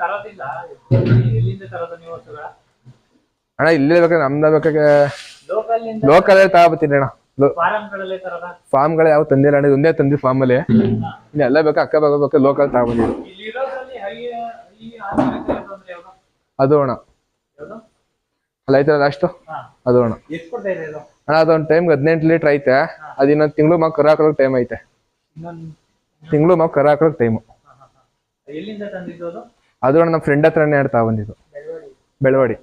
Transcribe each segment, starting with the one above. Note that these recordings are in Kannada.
ತರೋದಿಲ್ಲ. ಎಲ್ಲಿಂದ ತರೋದು ನೀವು ಹಸುಗಳ ಅಣ್ಣ ಇಲ್ಲೇ ಬೇಕಾದ್ರೆ ನಮ್ದ ಬೇಕಾಗ ಲೋಕಲ್ನಿಂದ ಲೋಕಲ್ ತಗೋಬತ್ತೀನಿ ಅಣ್ಣ. ಗಳ ತರೋದ? ಫಾರ್ಮ್ಗಳು ಯಾವ ತಂದಿಲ್ಲ ಅಣ್ಣ ಒಂದೇ ತಂದಿ ಫಾರ್ಮ್ ಅಲ್ಲಿ ಇನ್ನೆಲ್ಲ ಎಲ್ಲ ಬೇಕಾ ಅಕ್ಕ ಬೇಕು ಲೋಕಲ್ ಈ ಅಂದ್ರೆ ಯಾವ್ದು? ಅದು ಅಣ್ಣ. ಯಾವ್ದು? ಅಲ್ಲ ಐತಲ್ಲ ಲಾಸ್ಟ್ ಹಾ. ಅದು ಅಣ್ಣ. ಎಷ್ಟು ಕೊಡ್ತಾ ಇದೆ ಇದು? ಅಣ್ಣ ಅದೊಂದು ಟೈಮ್ ಹದಿನೆಂಟು ಲೀಟರ್ ಐತೆ. ಅದು ಇನ್ನೊಂದು ತಿಂಗಳು ಮಗ ಕರ ಹಾಕೋಕ್ ಟೈಮ್ ಐತೆ. ಇನ್ನೊಂದು ತಿಂಗಳು ಮಗ ಕರ ಹಾಕೋಕ್ ಟೈಮು ಎಲ್ಲಿಂದ ತಂದಿದ್ದು ಅದು? ಅದು ಅಣ್ಣ ನಮ್ಮ ಫ್ರೆಂಡ್ ಹತ್ರನೇ ಹೇಳ್ತಾ ಬಂದಿದ್ದು. ಬೆಳವಾಡಿ.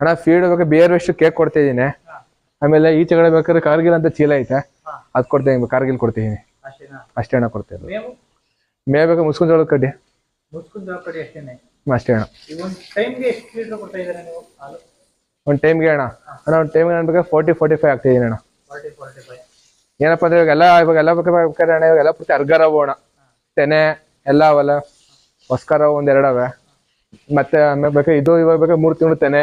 ಅಣ್ಣ ಫೀಡ್ ಬೇಕಾದ್ರೆ ಬೇರೆ ವೆಸ್ಟ್ ಕೇಕ್ ಕೊಡ್ತಾ ಇದ್ದೀನಿ. ಆಮೇಲೆ ಈ ತಗೊಳ ಬೇಕಾದ್ರೆ ಕಾರ್ಗಿಲ್ ಅಂತ ಚೀಲ ಐತೆ. ಅದ್ ಅದು ಕೊಡ್ತಾ ಇದೀನಿ ಕಾರ್ಗಿಲ್ ಕೊಡ್ತಿದ್ದೀನಿ ಅಷ್ಟೇ ಅಣ್ಣ ಕೊಡ್ತಾ ಇರೋದು. ಮೇ ಮೇವ್ ಬೇಕಾದ್ರೆ ಮುಸ್ಕೊಂಡ್ ಜೋಳದ ಕಡ್ಡಿ. ಅಷ್ಟೇ ಅಣ್ಣ. ಒಂದು ಟೈಮ್ಗೆ ಅಣ್ಣ. ಅಣ್ಣ ಒಂದು ಟೈಮ್ಗೆ ನಾನು ಬೇಕಾದ್ರೆ ಫೋರ್ಟಿ ಫೋರ್ಟಿ ಫೈವ್ ಆಗ್ತಿದ್ದೀನಿ ಅಣ್ಣ. ಏನಪ್ಪ ಅಂದ್ರೆ ಇವಾಗೆಲ್ಲ ಇವಾಗೆಲ್ಲ ಬೇಕಾದ್ರೆ ಅಣ್ಣ ಇವಾಗೆಲ್ಲ ಪೂರ್ತಿ ಅರ್ಗರ ಅಣ್ಣ. ತೆನೆ ಎಲ್ಲ ಅವಲ್ಲ ಹೊಸ್ಕರ ಒಂದ್ ಎರಡವೆ. ಮತ್ತೆ ಆಮೇಲೆ ಬೇಕಾದ್ರೆ ಇದು ಇವಾಗ ಬೇಕಾ ಮೂರು ತಿಂಗಳು ತೆನೆ.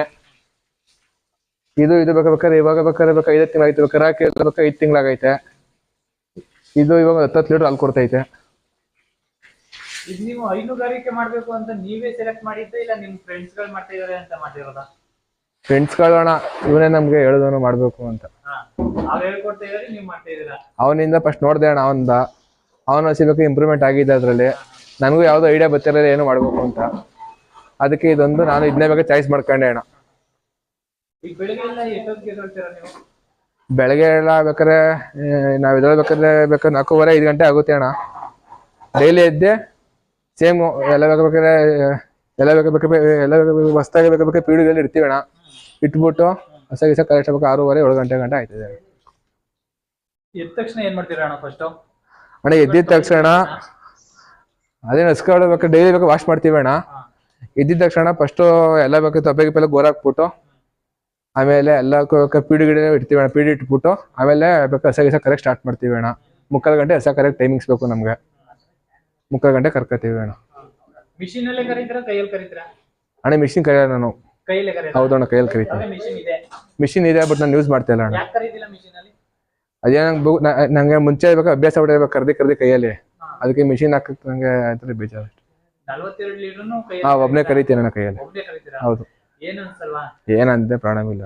ಇದು ಇದು ಬೇಕಾದ್ರೆ ಇವಾಗ ಬೇಕಾದ್ರೆ ಬೇಕಾ ಐದು ತಿಂಗಳು ಆಯ್ತು ಬೇಕಾ ರಾಕಿ ಬೇಕಾದ್ರೆ ಐದು ತಿಂಗಳಾಗೈತೆ ಇದು ಇವಾಗ ಹತ್ತತ್ತು ಲೀಟರ್ ಹಾಲು ಕೊಡ್ತೈತೆ. ಈಗ ನೀವು ಹೈನುಗಾರಿಕೆ ಮಾಡ್ಬೇಕು ಅಂತ ನೀವೇ ಸೆಲೆಕ್ಟ್ ಮಾಡಿದ್ದ ಇಲ್ಲ ನಿಮ್ ಫ್ರೆಂಡ್ಸ್ಗಳು ಮಾಡ್ತಾ ಇದಾರೆ ಅಂತ ಮಾಡಿರೋದಾ ಫ್ರೆಂಡ್ಸ್ಗಳು ಅಣ್ಣ ಇವನೇ ನಮ್ಗೆ ಹೇಳಿದವನು ಮಾಡ್ಬೇಕು ಅಂತ. ಹಾ ಅವ್ರು ಹೇಳ್ಕೊಡ್ತಾ ಇದಾರೆ ನೀವು ಮಾಡ್ತಾ ಇದೀರಾ ಅವನಿಂದ ಫಸ್ಟ್ ನೋಡ್ದೆ ಅಣ್ಣ ಅವನ್ದ. ಅವನು ಸಿಬಕ್ಕೆ ಇಂಪ್ರೂವ್ಮೆಂಟ್ ಆಗಿದೆ ಅದರಲ್ಲಿ. ನನಗೂ ಯಾವುದೋ ಐಡಿಯಾ ಬರ್ತಿರಲಿಲ್ಲ ಏನು ಮಾಡಬೇಕು ಅಂತ. ಅದಕ್ಕೆ ಇದೊಂದು ನಾನು ಇದನ್ನೇ ಬೇಕಾದ್ರೆ ಚಾಯ್ಸ್ ಮಾಡ್ಕೊಂಡೆ ಅಣ್ಣ. ಬೆಳಿಗ್ಗೆ ಎಲ್ಲ ಬೇಕಾದ್ರೆ ನಾವು ಇದ್ರಲ್ಲಿ ಬೇಕಾದ್ರೆ ಬೇಕಾದ್ರೆ ನಾಲ್ಕೂವರೆ, ಐದು ಗಂಟೆ ಆಗುತ್ತೆ ಅಣ್ಣ. ಡೈಲಿ ಎದ್ದೆ ಸೇಮ್ ಎಲ್ಲ ಬೇಕಾದ್ರೆ ಎಲ್ಲ ಬೇಕಾದ್ರೆ ಎಲ್ಲ ಹೊಸ್ದಾಗಿ ಬೇಕಾದ್ರೆ ಪೀಡಿಗೆಲ್ಲ ಇಡ್ತೀವಿ ಅಣ್ಣ. ಇಟ್ಬಿಟ್ಟು ಹೊಸ ಗಿಸ ಕರೆಕ್ಟ್ ಬೇಕು ಆರೂವರೆ, ಏಳು ಗಂಟೆ ಗಂಟೆ ಆಯ್ತದೆ. ಎದ್ದ ತಕ್ಷಣ ಏನ್ ಮಾಡ್ತೀರಾ ಅಣ್ಣ ಫಸ್ಟ್ ಅಣ್ಣ ಎದ್ದಿದ ತಕ್ಷಣ ಅದೇ ಹಸ್ಗಳು ಬೇಕಾ ಡೈಲಿ ಬೇಕು ವಾಶ್ ಮಾಡ್ತೀವಿ ಅಣ್ಣ. ಎದ್ದಿದ ತಕ್ಷಣ ಫಸ್ಟು ಎಲ್ಲ ಬೇಕು ತಪ್ಪೆ ಗಿಪ್ಪೆಲ್ಲ ಗೋರ್ ಹಾಕ್ಬಿಟ್ಟು ಆಮೇಲೆ ಎಲ್ಲ ಪೀಡಿ ಗಿಡ ಇಡ್ತೀವಿ ಅಣ್ಣ ಪೀಡಿ ಇಟ್ಬಿಟ್ಟು ಆಮೇಲೆ ಬೇಕು ಹಸ ಗಿಸ ಕರೆಕ್ಟ್ ಸ್ಟಾರ್ಟ್ ಮಾಡ್ತೀವಿ ಅಣ್ಣ. ಮುಕ್ಕಾಲು ಗಂಟೆ ಹಸ ಕರೆಕ್ಟ್ ಟೈಮಿಂಗ್ಸ್ ಬೇಕು ನಮಗೆ. ಮುಕ್ಕಾಲು ಗಂಟೆ ಕರ್ಕೊತೀವಿ ಅಣ್ಣ. ಅಣ್ಣ ಮಿಷಿನ್ ಕರೆಯಲ್ಲ ನಾನು. ಹೌದಣ್ಣ ಕರೀತೀರಾ ಹೌದು ಅಣ್ಣ ಕೈಯಲ್ಲಿ ಕರಿತೀನಿ. ಮಿಷಿನ್ ಇದೆ? ಮಿಷಿನ್ ಇದೆ ಬಟ್ ನಾನು ಯೂಸ್ ಮಾಡ್ತಾ ಇಲ್ಲ ಅಣ್ಣ ಯಾಕೆ ಕರೀತಿಲ್ಲ ಮಿಷಿನ್ ಅಲ್ಲಿ ಅದೇ ನಂಗೆ ನಂಗೆ ಮುಂಚೆ ಇರ್ಬೇಕು ಅಭ್ಯಾಸ ಬಿಟ್ಟಿರ್ಬೇಕು ಕರ್ದಿ ಕರ್ದಿ ಕೈಯಲ್ಲಿ. ಅದಕ್ಕೆ ಮಿಷಿನ್ ಹಾಕಕ್ಕೆ ನಂಗೆ ಆಯ್ತು ಬೇಜಾರು ಹಾ ಒಬ್ನೇ ಕರಿತೀನಿ ನನ್ನ ಕೈಯಲ್ಲಿ. ಹೌದು. ಏನಂತ ಪ್ರಾಬ್ಲಮ್ ಇಲ್ಲ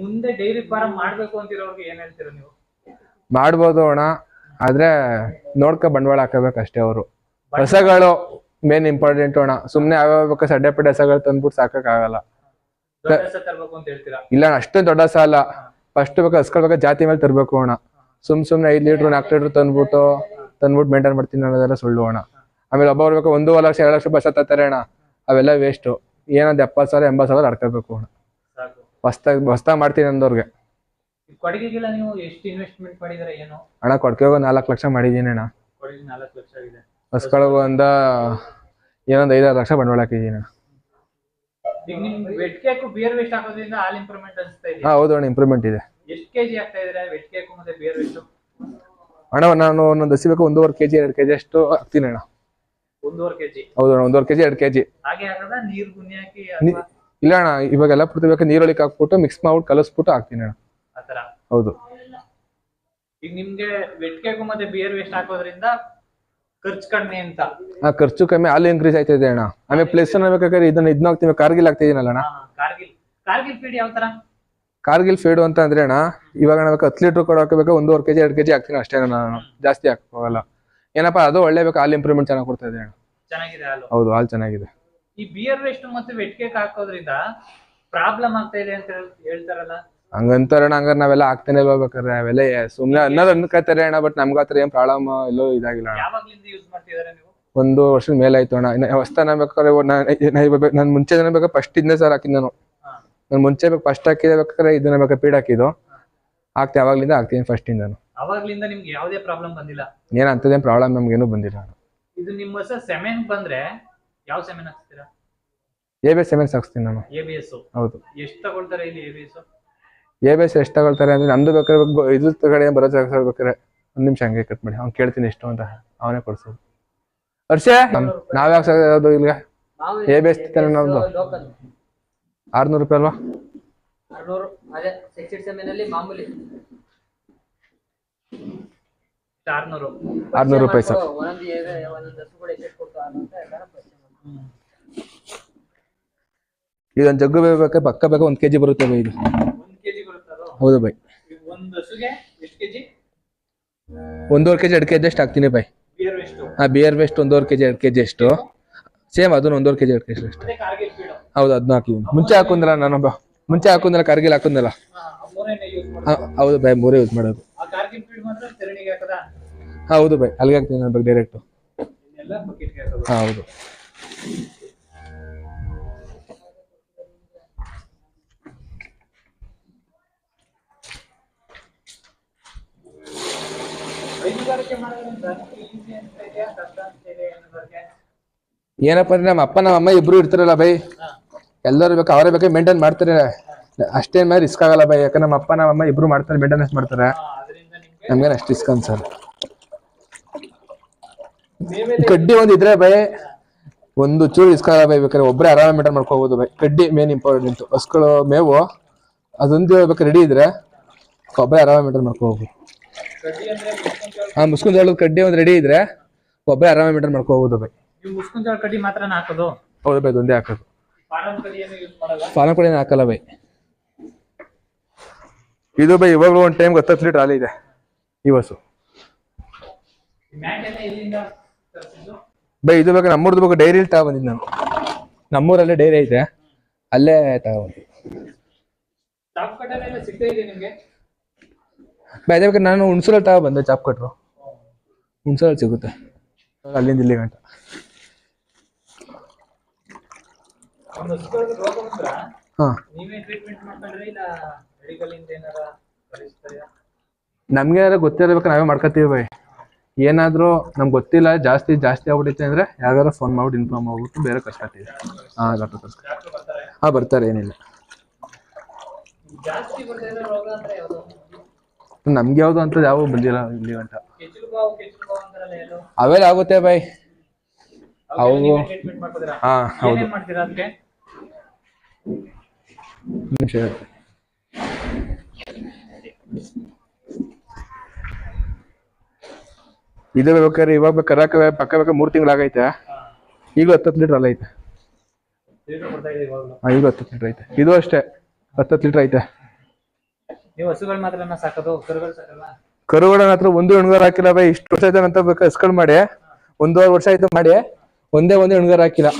ಮುಂದೆ ಡೈರಿ ಫಾರ್ಮ್ ಮಾಡ್ಬೇಕು ಅಂತಿರೋರ್ಗೆ ಏನ್ ಹೇಳ್ತೀರಾ ನೀವು? ಮಾಡ್ಬೋದು ಅಣ್ಣ ಆದ್ರೆ ನೋಡ್ಕ ಬಂಡವಾಳ ಹಾಕಬೇಕು ಅಷ್ಟೇ ಅವರು. ಹೊಸಗಳು ಮೇನ್ ಇಂಪಾರ್ಟೆಂಟ್ ಅಣ್ಣ. ಸುಮ್ನೆ ಯಾವ್ಯಾವ ಬೇಕಾ ಸಡ್ಡೆ ಪಡ್ಡೆ ಹೊಸಗಳು ತಂದ್ಬಿಟ್ಟು ಸಾಕಕ್ ಆಗಲ್ಲ. ಇಲ್ಲ ಅಷ್ಟೇ ದೊಡ್ಡ ಸಾಲ ಫಸ್ಟ್ ಬೇಕು ಹಸ್ಕೊಳ್ಬೇಕಾ ಜಾತಿ ಮೇಲೆ ತರ್ಬೇಕು ಅಣ್ಣ. ಸುಮ್ ಸುಮ್ನೆ ಐದ್ ಲೀಟ್ರ್ ನಾಲ್ಕು ಲೀಟ್ರ್ ತಂದ್ಬಿಟ್ಟು ತಂದ್ಬಿಟ್ಟು ಮೇಂಟೈನ್ ಮಾಡ್ತೀನಿ ಅನ್ನೋದೆಲ್ಲ ಸುಳ್ಳು ಅಣ್ಣ. ಆಮೇಲೆ ಒಬ್ಬ ಬರ್ಬೇಕು ಒಂದೂವರೆ ಲಕ್ಷ ಎರಡು ಲಕ್ಷ ಬಸ್ ಹತ್ತಾರೆ ಅಣ್ಣ. ಅವೆಲ್ಲ ವೇಸ್ಟು ಏನಂದ್ರೆ ಎಪ್ಪತ್ತು ಸಾವಿರ ಎಂಬತ್ತು ಸಾವಿರ ಅಡ್ಕೋಬೇಕು ಅಣ್ಣ. ಹೊಸ್ದಾಗಿ ಹೊಸ್ದಾಗಿ ಮಾಡ್ತೀನಿ ಅಂದವ್ರಿಗೆ. ಅಣ್ಣ ಕೊಡ್ಕೆ ಒಂದು ನಾಲ್ಕು ಲಕ್ಷ ಮಾಡಿದ್ದೀನಿ ಅಣ್ಣ. ಹೊಸ್ಕೊಳಗೆ ಒಂದ ಏನೊಂದು ಐದಾರು ಲಕ್ಷ ಬಂಡವಾಳ ಹಾಕಿದ್ದೀನಿ ಅಣ್ಣ. ವೇಸ್ಟ್ ಹಾಕೋದ್ರಿಂದ ಹಾಲ್ ಇಂಪ್ರೂವ್ಮೆಂಟ್ ಅನ್ಸ್ತಾ ಇದೆ ಹಾ ಹೌದು ಅಣ್ಣ ಇಂಪ್ರೂವ್ಮೆಂಟ್ ಇದೆ. ಎಷ್ಟು ಕೆಜಿ ಆಗ್ತಾ ಇದ್ರೆ ವೆಟ್ ಕೇಕು ಮತ್ತೆ ವೇಸ್ಟ್ ಅಣ್ಣ ನಾನು ಒಂದೊಂದು ಹಸಿ ಬೇಕು ಒಂದೂವರೆ ಕೆಜಿ ಎರಡು ಕೆಜಿ ಅಷ್ಟು ಹಾಕ್ತೀನಿ ಅಣ್ಣ. ಒಂದೂವರೆ ಕೆಜಿ ಹೌದು ಅಣ್ಣ ಒಂದೂವರೆ ಕೆಜಿ ಎರಡು ಕೆಜಿ ಹಾಗೆ ಹಾಕದ? ನೀರ್ ಗುನ್ನಿ ಹಾಕಿ ಅಥವಾ ಇಲ್ಲ ಅಣ್ಣ ಇವಾಗೆಲ್ಲ ಪೂರ್ತಿ ಬೇಕು ನೀರೊಳಗೆ ಹಾಕ್ಬಿಟ್ಟು ಮಿಕ್ಸ್ ಮಾಡ್ಬಿಟ್ಟು ಕಲಸ್ಬಿಟ್ಟು ಹಾಕ್ತೀನಿ ಅಣ್ಣ. ಆತರ ಹೌದು. ಈಗ ನಿಮ್ಗೆ ವೆಟ್ ಕೇಕು ಮತ್ತೆ ಬಿಯರ್ ವೇಸ್ಟ್ ಹಾಕೋದ್ರಿಂದ ಖರ್ಚು ಕಡಿಮೆ ಅಂತ. ಆ ಖರ್ಚು ಕಮ್ಮಿ ಅಲ್ಲಿ ಇನ್ಕ್ರೀಸ್ ಆಯ್ತದೆ ಅಣ್ಣ? ಆಮೇಲೆ ಪ್ಲೇಸ್ ಬೇಕಾದ್ರೆ ಇದನ್ನ ಇದನ್ನ ಹಾಕ್ತೀವಿ ಕಾರ್ಗಿಲ್ ಹಾಕ್ತಿದ್ದೀನಲ್ಲ ಅಣ್ಣ? ಹಾ, ಕಾರ್ಗಿಲ್. ಕಾರ್ಗಿಲ್ ಫೀಡ್ ಯಾವ ತರ? ಕಾರ್ಗಿಲ್ ಫೀಡು ಅಂತ ಅಂದ್ರೆ ಅಣ್ಣ ಇವಾಗ ನಾವು ಹತ್ತು ಲೀಟರ್ ಕೂಡ ಹಾಕಬೇಕು ಒಂದೂವರೆ ಕೆಜಿ ಎರಡು ಕೆಜಿ ಹಾಕ್ತೀನಿ ಅಷ್ಟೇ ನಾನು. ಜಾಸ್ತಿ ಹಾಕೋಲ್ಲ ಏನಪ್ಪ ಅದು ಒಳ್ಳೆ ಬೇಕು ಹಾಲು ಇಂಪ್ರೂವ್ಮೆಂಟ್ ಚೆನ್ನಾಗಿ ಕೊಡ್ತಾ ಇದೆ ಅಣ್ಣ. ಚೆನ್ನಾಗಿದೆ ಹಾಲು. ಹೌದು ಹಾಲು ಚೆನ್ನಾಗಿದೆ. ಈ ಬಿಯರ್ ವೇಸ್ಟ್ ಮತ್ತೆ ವೆಟ್ ಕೇಕ್ ಹಾಕೋದ್ರಿಂದ ಪ್ರಾಬ್ಲಮ್ ಆಗ್ತಾ ಇದೆ ಅಂತ ಹೇಳ್- ಹೇಳ್ತಾರಲ್ಲ? ಹಂಗಂತಾರ ಅಣ್ಣ ಹಂಗಾರೆ ನಾವೆಲ್ಲ ಆಗ್ತಾನೆ ಇಲ್ವಾ ಬೇಕಾದ್ರೆ? ಅವೆಲ್ಲ ಸುಮ್ನೆ ಅನ್ನೋದು ಅನ್ಕೋತಾರೆ ಅಣ್ಣ ಬಟ್ ನಮ್ಗೆ ಆತರ ಏನ್ ಪ್ರಾಬ್ಲಮ್ ಎಲ್ಲೋ ಇದಾಗಿಲ್ಲ ಅಣ್ಣ. ಯಾವಾಗ್ಲಿಂದ ಯೂಸ್ ಮಾಡ್ತಿದಾರೆ ನೀವು? ಒಂದು ವರ್ಷದ ಮೇಲೆ ಆಯ್ತು ಅಣ್ಣ. ಇನ್ನ ಹೊಸ್ತಾನ ಬೇಕಾದ್ರೆ ನನ್ ಮುಂಚೆ ಜನ ಬೇಕಾದ್ರೆ ಫಸ್ಟ್ ಇದನ್ನೇ ಸರ್ ಹಾಕಿದ್ ನಾನು. ನಾನು ಮುಂಚೆ ಫಸ್ಟ್ ಹಾಕಿದ ಬೇಕಾದ್ರೆ ಇದನ್ನ ಬೇಕಾದ್ರೆ ಪೀಡ್ ಹಾಕಿದ್ದು. ಆಗ್ತಾ ಯಾವಾಗ್ಲಿಂದ ಹಾಕ್ತೀನಿ ಫಸ್ಟ್ ನಾನು. ಅವಾಗ್ಲಿಂದ ನಿಮ್ಗೆ ಯಾವುದೇ ಪ್ರಾಬ್ಲಮ್ ಬಂದಿಲ್ಲ? ಏನ್ ಅಂತದೇನ್ ಪ್ರಾಬ್ಲಮ್ ನಮ್ಗೇನು ಬಂದಿಲ್ಲ ಅಣ್ಣ. ಇದು ನಿಮ್ಮ ಹೊಸ ಸೆಮೆನ್ ಬಂದ್ರೆ ಯಾವ ಸೆಮೆನ್ ಹಾಕ್ತೀರಾ A B S M S ಹಾಕ್ಸ್ತೀನಿ ನಾನು. ಎ ಬಿ ಎಸ್ ಹೌದು. ಎಷ್ಟು ತಗೊಳ್ತಾರೆ ಇಲ್ಲಿ A B S A B S ಎಷ್ಟು ತಗೊಳ್ತಾರೆ ಅಂದ್ರೆ ನಮ್ದು ಬೇಕಾದ್ರೆ ಗೊ- ಇದು ಕಡೆ ಬರೋ ಜಾಗ ಬೇಕಾದ್ರೆ ಒಂದ್ ನಿಮಿಷ ಹಂಗೆ ಕಟ್ ಮಾಡಿ. ಅವ್ನು ಕೇಳ್ತೀನಿ ಎಷ್ಟು ಅಂತ ಅವನೇ ಕೊಡ್ಸೋದು. ಹರ್ಷೆ ನಾವ್ ಯಾಕೆ ಅದು ಇಲ್ಲಿ ಎ ಬೇಸ್ ತಾನೆ ನಮ್ದು. ಆರ್ನೂರು ರೂಪಾಯಿ ಅಲ್ವಾ? ಆರ್ನೂರು ರೂಪಾಯಿ ಸರ್. ಇದೊಂದು ಜಗ್ಗು ಬೇಕಾದ್ರೆ ಪಕ್ಕ ಬೇಕಾ ಒಂದು ಕೆಜಿ ಬರುತ್ತೆ ಇದು ಒಂದ್ ಕೆಜಿ ಬರುತ್ತೆ ಅದು ಹೌದು ಬೈ ಜಿ ಎಷ್ಟು ಒಂದೂವರೆ ಕೆಜಿ ಕೆಜಿ ಅಷ್ಟು ಹಾಕ್ತೀನಿ ಬೈ ಎಷ್ಟು ಆ ಬಿಯರ್ ವೇಸ್ಟ್ ಒಂದೂವರೆ ಕೆಜಿ, ಎರಡು ಕೆಜಿ ಅಷ್ಟು. ಸೇಮ್ ಅದನ್ನ ಒಂದೂವರೆ ಕೆಜಿ ಅಷ್ಟು. ಮತ್ತೆ ಹೌದು, ಅದನ್ನ ಹಾಕಿದ್ದೀನಿ ಮುಂಚೆ ಹಾಕುಂದಿಲ್ಲ ನಾನು ಮುಂಚೆ ಹಾಕುಂದಿಲ್ಲ ಕಾರ್ಗಿಲ್ ಹಾಕೊಂಡಲ್ಲ ಹೌದು ಬೈ ಮೂರೇ ಯೂಸ್ ಮಾಡೋದು. ಹೌದು ಬೈ ಅಲ್ಲಿಗೆ ಹಾಕ್ತೀನಿ ನಾನು ಡೈರೆಕ್ಟ್ ಇನ್ನೆಲ್ಲ ಬಕೆಟ್ಗೆ ಹಾಕೋದು ಹೌದು ಹೈನುಗಾರಿಕೆ ಮಾಡೋದ್ರಿಂದ ಈಸಿ ಅಂತ ಇದೆಯಾ ಕಷ್ಟ ಅಂತ ಇದೆ ಹೈನುಗಾರಿಕೆ ಏನಪ್ಪ ಅಂದ್ರೆ ನಮ್ಮ ಅಪ್ಪ ನಮ್ಮ ಅಮ್ಮ ಇಬ್ರು ಇರ್ತಾರಲ್ಲ ಬೈ ಎಲ್ಲರೂ ಬೇಕು ಅವರೇ ಬೇಕು ಮೇಂಟೈನ್ ಮಾಡ್ತಾರೆ. ಅಷ್ಟೇನ್ ಮೇಲೆ ರಿಸ್ಕ್ ಆಗಲ್ಲ ಬೈ ಯಾಕಂದ್ರೆ ನಮ್ಮ ಅಪ್ಪ ನಮ್ಮ ಅಮ್ಮ ಇಬ್ರು ಮಾಡ್ತಾರೆ ಮೇಂಟೆನೆನ್ಸ್ ಮಾಡ್ತಾರೆ. ನಮ್ಗೇನು ಅಷ್ಟು ರಿಸ್ಕ್ ಅನ್ಸಲ್ಲ. ಕಡ್ಡಿ ಒಂದ್ ಇದ್ರೆ ಬೈ ಒಂದು ಚೂರು ರಿಸ್ಕ್ ಆಗಲ್ಲ ಬೈ ಬೇಕಾದ್ರೆ ಒಬ್ಬರೇ ಆರಾಮ ಮೇಂಟೈನ್ ಮಾಡ್ಕೋಬಹುದು ಬೈ ಕಡ್ಡಿ ಮೇನ್ ಇಂಪಾರ್ಟೆಂಟ್ ಹಸ್ಗಳು ಮೇವು ಅದೊಂದು ಬೇಕಾದ್ರೆ ರೆಡಿ ಇದ್ರೆ ಒಬ್ಬರೇ ಆರಾಮ ಮೇಂಟೈನ್ ಮಾಡ್ಕೋಬಹುದು ಕಡ್ಡಿ ಮುಸ್ಕುನ್ ಮುಸ್ಕೊಂಡ್ ಜೋಳ ಆ ಮುಸ್ಕೊಂಡ್ ಹೇಳೋದು ಕಡ್ಡಿ ಒಂದ್ ರೆಡಿ ಇದ್ರೆ ಒಬ್ಬ ಆರಾಮ ಮೇಂಟೈನ್ ಮಾಡ್ಕೋಬಹುದು ಬೈ ನೀವು ಮುಸ್ಕುನ್ ಜೋಳ ಕಡ್ಡಿ ಮಾತ್ರ ಹಾಕೋದು? ಹೌದು ಬೈ ಒಂದೇ ಹಾಕೋದು. ಫಾರಂ ಕೂಡ ಏನು ಹಾಕಲ್ಲ ಬೈ ಇದು ಬೈ ಇವಾಗಲೂ ಒಂದು ಟೈಮ್ ಹತ್ತತ್ತು ಲೀಟರ್ ಹಾಲು ಇದೆ ಈ ಬಸ್ಸು ಬೈ ಇದು ಬೇಕು ನಮ್ಮೂರ್ದು ಬೇಕು ಡೈರಿಲಿ ತಗೊಂಡಿದ್ದು ನಾನು. ನಮ್ಮೂರಲ್ಲೇ ಡೈರಿ ಐತೆ ಅಲ್ಲೇ ತಗೊಂಡು ಟಾಪ್ ಕಟ್ಟಲೆಲ್ಲ ಸಿಗ್ತಾ ಇದೆ ನಿಮ್ಗೆ ಬೈ ಅದೇ ಬೇಕಾದ್ರೆ ನಾನು ಹುಣ್ಸೂರಲ್ಲಿ ತಗೋ ಬಂದೆ, ಚಾಪ್ ಕಟ್ರು. ಹುಣ್ಸೂರಲ್ಲಿ ಸಿಗುತ್ತೆ. ಅಲ್ಲಿಂದ ಇಲ್ಲಿ ಗಂಟ ಹಾಂ. ನಮ್ಗೆ ಗೊತ್ತಿರಬೇಕು, ನಾವೇ ಮಾಡ್ಕೊತೀವಿ ಬೈ. ಏನಾದ್ರೂ ನಮ್ಗೆ ಗೊತ್ತಿಲ್ಲ, ಜಾಸ್ತಿ ಜಾಸ್ತಿ ಆಗ್ಬಿಟ್ಟೈತೆ ಅಂದ್ರೆ ಯಾವ್ದಾರು ಫೋನ್ ಮಾಡ್ಬಿಟ್ಟು ಇನ್ಫಾರ್ಮ್ ಆಗ್ಬಿಟ್ಟು ಬೇರೆ ಕಷ್ಟ ಹಾಂ ಡಾಕ್ಟರ್ ಹಾಂ, ಬರ್ತಾರೆ, ಏನಿಲ್ಲ. ನಮ್ಗೆ ಯಾವ್ದು ಅಂತ ಯಾವ ಬಂದಿಲ್ಲ ಇಲ್ಲಿ ಗಂಟ ಅವೆಲ್ಲ ಆಗುತ್ತೆ ಬೈ. ಅವು ಹಾ ಹೌದು. ನಿಮಿಷ ಇದು ಬೇಕಾದ್ರೆ ಇವಾಗ ಬೇಕಾದ್ರೆ ಪಕ್ಕ ಬೇಕಾ ಮೂರು ತಿಂಗಳಾಗೈತೆ ಈಗಲೂ ಹತ್ತತ್ತು ಲೀಟ್ರ್ ಅಲ್ಲ ಐತೆ ಈಗಲೂ ಹತ್ತತ್ತು ಲೀಟ್ರ್ ಐತೆ. ಇದು ಅಷ್ಟೇ. ಹತ್ತತ್ತು ಲೀಟ್ರ್ ಐತೆ. ನೀವು ಹಸುಗಳು ಮಾತ್ರ ಸಾಕೋದು ಕರುಗಳು ಸಾಕಲ್ಲ ಕರುಗಳ ಹತ್ರ ಒಂದು ಹೆಣ್ಗಾರ ಹಾಕಿಲ್ಲ ಬೈ ಇಷ್ಟು ವರ್ಷ ಆಯ್ತು ಅಂತ ಬೇಕು ಹಸ್ಗಳು ಮಾಡಿ. ಒಂದೂವರೆ ವರ್ಷ ಆಯ್ತು ಮಾಡಿ ಒಂದೇ ಒಂದು ಹೆಣ್ಗಾರ ಹಾಕಿಲ್ಲ.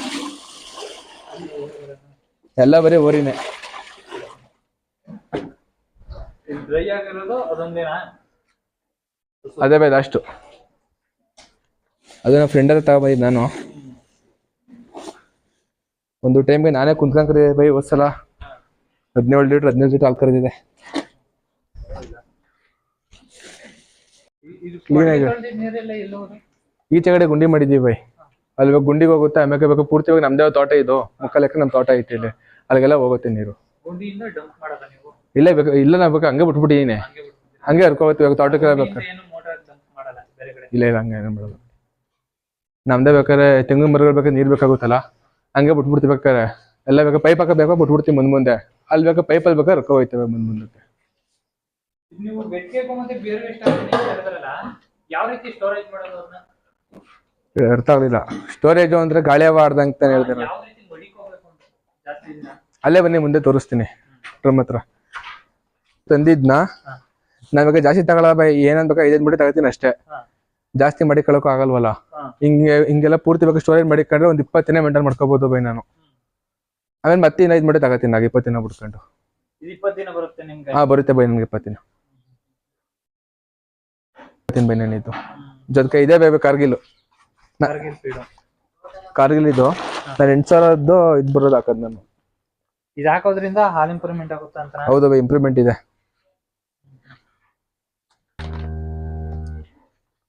ಎಲ್ಲ ಬರೀ ಓರಿನೇ ಇಲ್ಲಿ ಡ್ರೈ ಆಗಿರೋದು ಅದೊಂದೇನಾ? ಅದೇ ಬೈ ಅಷ್ಟು ಅದು ನನ್ನ ಫ್ರೆಂಡ್ ಹತ್ರ ತಗೊಬಂದಿದ್ದು ನಾನು. ಒಂದು ಟೈಮ್ಗೆ ನಾನೇ ಕುಂತ್ಕೊಂಡ್ ಕರೀದೆ ಬೈ ಒಂದ್ಸಲ ಹದಿನೇಳು ಲೀಟ್ರ್ ಹದಿನೈದು ಲೀಟ್ರ್ ಹಾಲು ಕರೆದಿದೆ ಈಚೆ ಕಡೆ ಗುಂಡಿ ಮಾಡಿದೀವಿ ಬೈ. ಅಲ್ಲಿ ಇವಾಗ ಗುಂಡಿಗೆ ಹೋಗುತ್ತೆ ಆಮೇಲೆ ಬೇಕು? ಪೂರ್ತಿಯಾಗಿ ನಮ್ದೇ ತೋಟ ಇದು. ಮುಕ್ಕ ಲೆಕ್ಕ ನಮ್ಮ ತೋಟ ಐತಿ ಇಲ್ಲಿ. ಅಲ್ಲಿಗೆಲ್ಲ ಹೋಗುತ್ತೆ ನೀರು. ಇಲ್ಲ ಮಾಡಲ್ಲ ಬೇಕು ಇಲ್ಲ ನಾ ಬೇಕು ಹಂಗೆ ಬಿಟ್ಬಿಟ್ಟಿದ್ದೀನಿ ಹಂಗೆ? ಹಂಗೆ ಹರ್ಕೋಬೇಕು ಇವಾಗ ತೋಟಕ್ಕೆ ಬೇಕು ಮಾಡಲ್ಲ ಇಲ್ಲ ಇಲ್ಲ ಹಂಗೆ ಏನು ಮಾಡೋದು ನಮ್ದೇ ಬೇಕಾದ್ರೆ ತೆಂಗಿನ ಮರಗಳು ಬೇಕಾದ್ರೆ ನೀರು ಬೇಕಾಗುತ್ತಲ್ಲ? ಹಂಗೆ ಬಿಟ್ಬಿಡ್ತೀವಿ ಬೇಕಾದ್ರೆ. ಎಲ್ಲ ಬೇಕಾ ಪೈಪ್ ಹಾಕಬೇಕು ಬಿಟ್ಬಿಡ್ತೀವಿ ಮುಂದೆ ಮುಂದೆ. ಅಲ್ಲಿ ಪೈಪ್ ಪೈಪಲ್ಲಿ ಬೇಕಾದ್ರೆ ರೊಕ್ಕ ಹೋಯ್ತವೆ ಮುಂದೆ ಮುಂದಕ್ಕೆ. ನೀವು ಬೆಟ್ಟಿಗೆ ಮತ್ತೆ ಬೇರೆ ವೇಸ್ಟ್ ಹೇಳ್ತಾರಲ್ಲ ಯಾವ ರೀತಿ ಸ್ಟೋರೇಜ್ ಮಾಡೋದು ಅದನ್ನ ಅರ್ಥ ಆಗ್ಲಿಲ್ಲ. ಸ್ಟೋರೇಜ್ ಅಂದ್ರೆ ಗಾಳಿ ಬಾರ್ದಂತ ಆಡ್ದಂಗೆ ತಾನೆ ಹೇಳ್ತಾರೆ ಯಾವ ರೀತಿ ಮಡಿಕೋಬೇಕು ಅಂತ ಜಾಸ್ತಿ ದಿನ? ಅಲ್ಲೇ ಬನ್ನಿ ಮುಂದೆ ತೋರಿಸ್ತೀನಿ. ಡ್ರಮ್ ಹತ್ರ. ತಂದಿದ್ನ? ನಾವೀಗ ಜಾಸ್ತಿ ತಗೊಳ ಬೈ ಏನಂತ ಬೇಕಾ ಐದೈದು ಮಡಿ ತಗೋತೀನಿ ಅಷ್ಟೇ. ಜಾಸ್ತಿ ಮಾಡಿ ಕಳಕ್ಕೂ ಆಗಲ್ವಲ್ಲ. ಹಿಂಗೆ ಹಿಂಗೆಲ್ಲ ಪೂರ್ತಿ ಬೇಕು ಸ್ಟೋರೇಜ್ ಮಾಡಿಕೊಂಡ್ರೆ ಒಂದು ಇಪ್ಪತ್ತಿನ ಮೇಂಟೈನ್ ಮಾಡ್ಕೋಬಹುದು ಬೈ ನಾನು. ಆಮೇಲೆ ಮತ್ತೆ ಇನ್ನೈದ್ ಮಡಿ ತಗೋತೀನಿ ಆಗ ಇಪ್ಪತ್ತಿನ ಬಿಡ್ಕೊಂಡು ಇದು ಇಪ್ಪತ್ತು ದಿನ ಬರುತ್ತೆ ನಿಮ್ಗೆ? ಹಾ ಬರುತ್ತೆ ಬೈ ನನ್ಗೆ ಇಪ್ಪತ್ತಿನ ಬೈ ಇದು ಜೊತೆಗೆ ಇದೇ ಬೇಬಿ ಕಾರ್ಗಿಲ್. ಕಾರ್ಗಿಲ್ ಇದು. ನಾನು ಎಂಟು ಸಾವಿರದ್ದು ಇದು ಬರೋದು ಹಾಕೋದು ನಾನು. ಇದು ಹಾಕೋದ್ರಿಂದ ಹಾಲ್ ಇಂಪ್ರೂವ್ಮೆಂಟ್ ಆಗುತ್ತೆ ಅಂತ ಹೌದು ಬೈ ಇಂಪ್ರೂವ್ಮೆಂಟ್ ಇದೆ.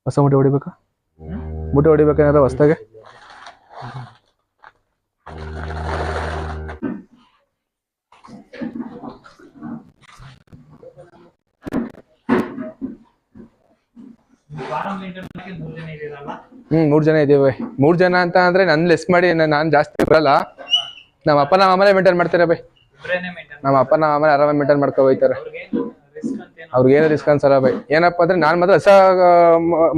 ಹೊಸ ಮುಟ್ಟೆ ಹೊಡಿಬೇಕಾ? ಮುಟ್ಟೆ ಹೊಡಿಬೇಕೇನಾರ ಹೊಸ್ದಾಗೆ? ಹ್ಮ್, ಮೂರ್ ಜನ ಇದೀವಿ. ಮೂರ್ ಜನ ಅಂತ ಅಂದ್ರೆ ನನ್ ಲೆಸ್ ಮಾಡಿ ನಾನು ಜಾಸ್ತಿ ಬರಲ್ಲ. ನಮ್ಮ ಅಪ್ಪ ನಮ್ಮ ಅಮ್ಮನೇ ಮೇಂಟೈನ್ ಮಾಡ್ತಾರೆ ಬೈ. ನಮ್ಮ ಅಪ್ಪ ನಮ್ಮ ಅಮ್ಮನೇ ಆರಾಮಾಗಿ ಮೇಂಟೈನ್ ಮಾಡ್ಕೊ ಹೋಯ್ತಾರೆ ಅವ್ರಿಗೆ ರಿಸ್ಕ್ ಅನ್ಸಲ್ಲ ಬೈ. ಏನಪ್ಪ ಅಂದ್ರೆ ನಾನ್ ಮಾತ್ರ ಹಸ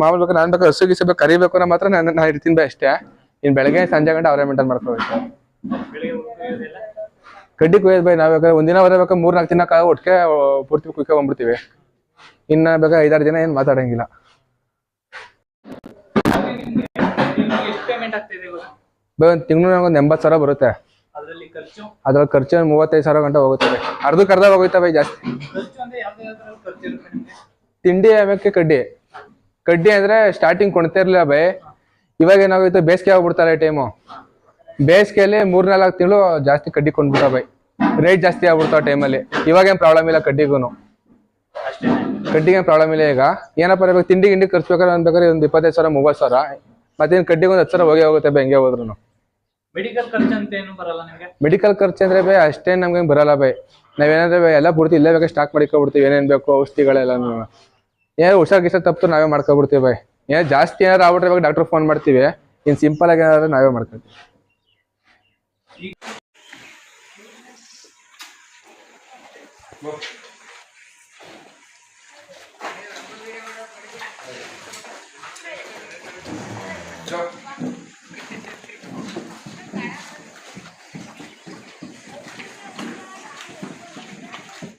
ಮಾಮೂಲು ಬೇಕು, ನಾನ್ ಬೇಕು, ಹಸು ಗಿಸು ಬೇಕು, ಕರಿಬೇಕು ಅನ್ನೋ ಮಾತ್ರ ನಾನು ನಾ ಇರ್ತೀನಿ ಬೈ ಅಷ್ಟೇ. ಇನ್ ಬೆಳಗ್ಗೆ, ಸಂಜೆ ಗಂಟೆ ಅವರೇ ಮೇಂಟೈನ್ ಹೋಗೋದೆಲ್ಲ ಕಡ್ಡಿ ಕುಯ್ಯೋದು ಬೈ, ನಾವ್ ಬೇಕಾದ್ರೆ ಒಂದಿನ ಬರಬೇಕು ಮೂರ್ ನಾಲ್ಕು ದಿನ ಒಟ್ಟಿಗೆ ಪೂರ್ತಿ ಕುಯ್ಕೊಂಡ್ಬಿಡ್ತೀವಿ ಇನ್ನ ಬೇಕಾದ್ರೆ ಐದಾರು ದಿನ ಏನ್ ಮಾತಾಡಂಗಿಲ್ಲ. ಬೈ ಒಂದು ತಿಂಗಳು ಒಂದು ಎಂಬತ್ತು ಸಾವಿರ ಬರುತ್ತೆ. ಅದರಲ್ಲಿ ಖರ್ಚು? ಮೂವತ್ತೈದು ಸಾವಿರ ಗಂಟೆ ಹೋಗುತ್ತೆ ಬೈ. ಅರ್ಧಕ್ಕೆ ಅರ್ಧ ಹೋಗುತ್ತೆ ಬೈ ಜಾಸ್ತಿ. ತಿಂಡಿ ಆಮೇಲೆ ಕಡ್ಡಿ? ಕಡ್ಡಿ ಅಂದ್ರೆ ಸ್ಟಾರ್ಟಿಂಗ್ ಕೊಡ್ತಾ ಇರ್ಲಿಲ್ಲ ಬೈ. ಇವಾಗ ಏನಾಗುತ್ತೆ ಬೇಸಿಗೆ ಆಗ್ಬಿಡ್ತಾರೆ ಟೈಮು ಬೇಸಿಗೆಯಲ್ಲಿ ಮೂರ್ನಾಲ್ಕು ತಿಂಗಳು ಜಾಸ್ತಿ ಕಡ್ಡಿ ಕೊಂಡ್ಬಿಟ್ಟ ಬೈ. ರೇಟ್ ಜಾಸ್ತಿ ಆಗ್ಬಿಡ್ತಾವ ಟೈಮಲ್ಲಿ ಇವಾಗ ಏನ್ ಪ್ರಾಬ್ಲಮ್ ಇಲ್ಲ ಕಡ್ಡಿಗೂ ಕಡ್ಡಿಗೆ ಪ್ರಾಬ್ಲಮ್ ಇಲ್ಲ ಈಗ. ಏನಪ್ಪ ತಿಂಡಿ ಗಿಂಡಿ ಖರ್ಚು ಬೇಕಾದ್ರೆ ಅನ್ಬೇಕಾದ್ರೆ ಒಂದು ಇಪ್ಪತ್ತೈದು ಸಾವಿರ ಮೂವತ್ತು ಸಾವಿರ. ಮತ್ತೇನು ಕಡ್ಡಿಗೆ ಒಂದು ಹತ್ತು ಸಾವಿರ ಹೋಗೇ ಹೋಗುತ್ತೆ ಬೈ ಹೆಂಗೆ ಹೋದ್ರು ಮೆಡಿಕಲ್ ಖರ್ಚು ಅಂತ ಏನು ಬರಲ್ಲ ನಿಮಗೆ? ಮೆಡಿಕಲ್ ಖರ್ಚು ಅಂದ್ರೆ ಬೈ ಅಷ್ಟೇ ನಮ್ಗೆ ಬರಲ್ಲ ಬೈ. ನಾವೇನಾದ್ರೆ ಬೈ ಎಲ್ಲ ಪೂರ್ತಿ ಇಲ್ಲೇ ಬೇಕಾದ್ರೆ ಸ್ಟಾಕ್ ಮಾಡ್ಕೊಬಿಡ್ತೀವಿ ಏನೇನ್ ಬೇಕು ಔಷಧಿಗಳೆಲ್ಲ ಏನಾದ್ರು ಹುಷಾರ್ ಗಿಷಾರ್ ತಪ್ಪು ನಾವೇ ಮಾಡ್ಕೊಬಿಡ್ತೀವಿ ಬೈ. ಏನಾದ್ರು ಜಾಸ್ತಿ ಏನಾದ್ರು ಆಗ್ಬಿಟ್ರೆ ಇವಾಗ ಡಾಕ್ಟರ್ ಫೋನ್ ಮಾಡ್ತೀವಿ ಇನ್ ಸಿಂಪಲ್ ಆಗಿ ಏನಾದ್ರು ನಾವೇ ಮಾಡ್ಕೊತೀವಿ